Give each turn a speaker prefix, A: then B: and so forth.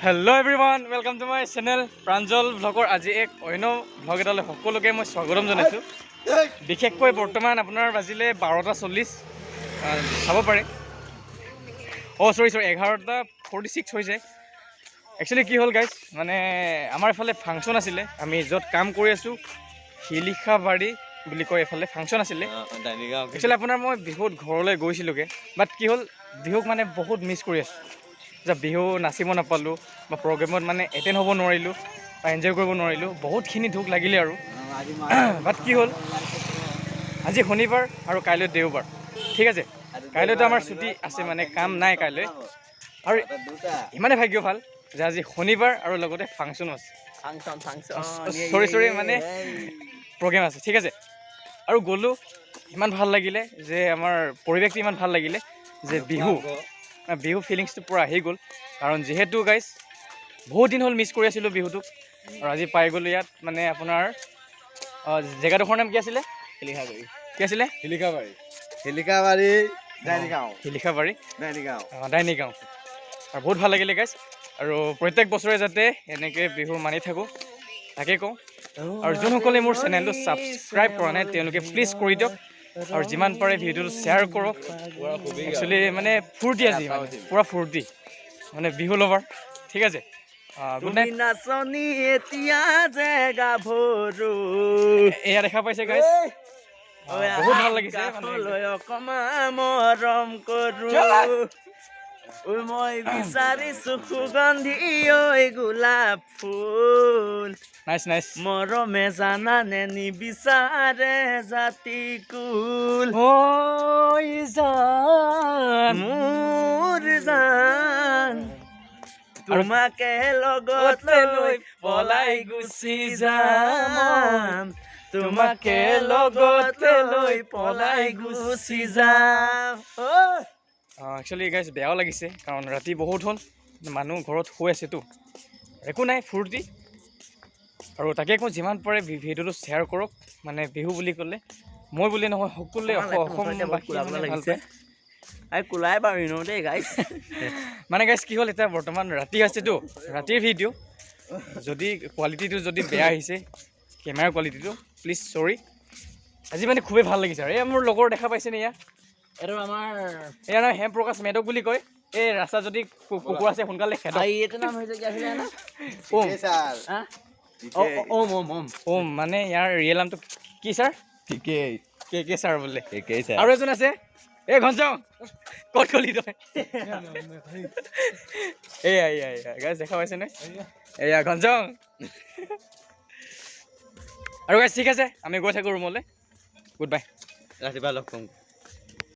A: Hello' everyone welcome to my channel Pranjal ভ্লগৰ আজি এক অন্য ভ্লগ এটালৈ সকলোকে মই স্বাগতম জনাইছোঁ। বিশেষকৈ বৰ্তমান আপোনাৰ বাজিলে বাৰটা চল্লিছ চাব পাৰে। অঁ চৰি চৰি এঘাৰটা ফৰ্টি ছিক্স হৈছে। একচুৱেলি কি হ'ল গাইজ মানে আমাৰ এইফালে ফাংচন আছিলে। আমি য'ত কাম কৰি আছোঁ শিলিখাবাৰী বুলি কয় এইফালে ফাংচন আছিলে। একচুৱেলি আপোনাৰ মই বিহুত ঘৰলৈ গৈছিলোঁগৈ। বাট কি হ'ল বিহুক মানে বহুত মিছ কৰি আছোঁ। যে বিহু নাচিব নাপালোঁ বা প্ৰগ্ৰেমত মানে এটেণ্ড হ'ব নোৱাৰিলোঁ বা এনজয় কৰিব নোৱাৰিলোঁ বহুতখিনি দুখ লাগিলে আৰু। বাট কি হ'ল? আজি শনিবাৰ আৰু কাইলৈ দেওবাৰ। ঠিক আছে? কাইলৈতো আমাৰ ছুটি আছে মানে কাম নাই কাইলৈ। আৰু ইমানে ভাগ্য ভাল যে আজি শনিবাৰ আৰু লগতে ফাংচনো আছে। চৰি চৰি মানে প্ৰগ্ৰেম আছে ঠিক আছে? আৰু গ'লোঁ ইমান ভাল লাগিলে যে আমাৰ পৰিৱেশটো ইমান ভাল লাগিলে যে বিহু বিহু ফিলিংছটো পূৰা আহি গ'ল। কাৰণ যিহেতু গাইজ বহুত দিন হ'ল মিছ কৰি আছিলোঁ বিহুটোক। আৰু আজি পাই গ'লোঁ ইয়াত মানে আপোনাৰ জেগাডোখৰ নাম কি আছিলে? কি আছিলে?
B: শিলিখাবাৰী। শিলিখাবাৰী ডাইনিগাঁও
A: শিলিখাবাৰী।
B: ডাইনিগাঁও
A: আহ, ডাইনী গাঁও আৰু বহুত ভালো লাগিলে গাইজ আৰু প্ৰত্যেক বছৰে যাতে এনেকৈ বিহু মানি থাকোঁ তাকে কওঁ। আৰু যোনসকলে মোৰ চেনেলটো ছাবস্ক্ৰাইব কৰা নাই তেওঁলোকে প্লিজ কৰি দিয়ক। আৰু যিমান পাৰে ভিডিঅ'টো শ্বেয়াৰ কৰক। একচুৱেলি মানে ফূৰ্তি আজি মানে পূৰা ফূৰ্তি। মানে বিহু লভাৰ ঠিক আছে? এয়া দেখা পাইছে গাইজ বহুত ভালো লাগিছে মানে।
B: মই বিচাৰিছো সুগন্ধি ঐ গোলাপ ফুল।
A: নাইচ নাইচ
B: মৰমে জানানে নিবিচাৰে জাতি কুল। মোৰ জান। তোমাকে লগতে লৈ পলাই গুচি যাম। তোমাকে লগতে লৈ পলাই গুচি যাম।
A: একচুৱেলি গাইজ বেয়াও লাগিছে কাৰণ ৰাতি বহুত হ'ল মানুহ ঘৰত শুই আছেতো। একো নাই ফূৰ্তি। আৰু তাকে কওঁ যিমান পাৰে ভিডিঅ'টো শ্বেয়াৰ কৰক মানে বিহু বুলি ক'লে। মই বুলি নহয় সকলোৱে অস- অসমবাসীয়ে মানে ভাল পায়
B: আই কোলাই বাৰু দেই গাইছ
A: মানে গাইজ কি হ'ল এতিয়া বৰ্তমান ৰাতি আছেতো ৰাতিৰ ভিডিঅ' যদি কোৱালিটিটো যদি বেয়া আহিছে কেমেৰাৰ কোৱালিটিটো প্লিজ চৰি আজি মানে খুবেই ভাল লাগিছে আৰু। এয়া মোৰ লগৰ দেখা পাইছেনে এয়া?
B: এইটো আমাৰ
A: এয়া নাম হেম প্ৰকাশ মেধক বুলি কয়। এই ৰাস্তাত যদি কুকুৰ আছে সোনকালে খেদক।
B: আই এইটো নাম হৈছে কি আছিলে
A: ওম
B: হা অ- অ- ওম ওম ওম
A: ওম মানে ইয়াৰ ৰিয়েল নামটো কি ছাৰ
B: ঠিকেই
A: কে কে ছাৰ বোলে।
B: ঠিকেই
A: আৰু এজন আছে? এই ঘনচাং ক'ত গলি তই? এয়া এয়া এয়া গাইজ দেখা পাইছেনে? এয়া ঘনচাং আৰু গাইজ ঠিক আছে আমি গৈ থাকোঁ ৰুমলৈ গুড বাই
B: ৰাতিপুৱা লগ পাম।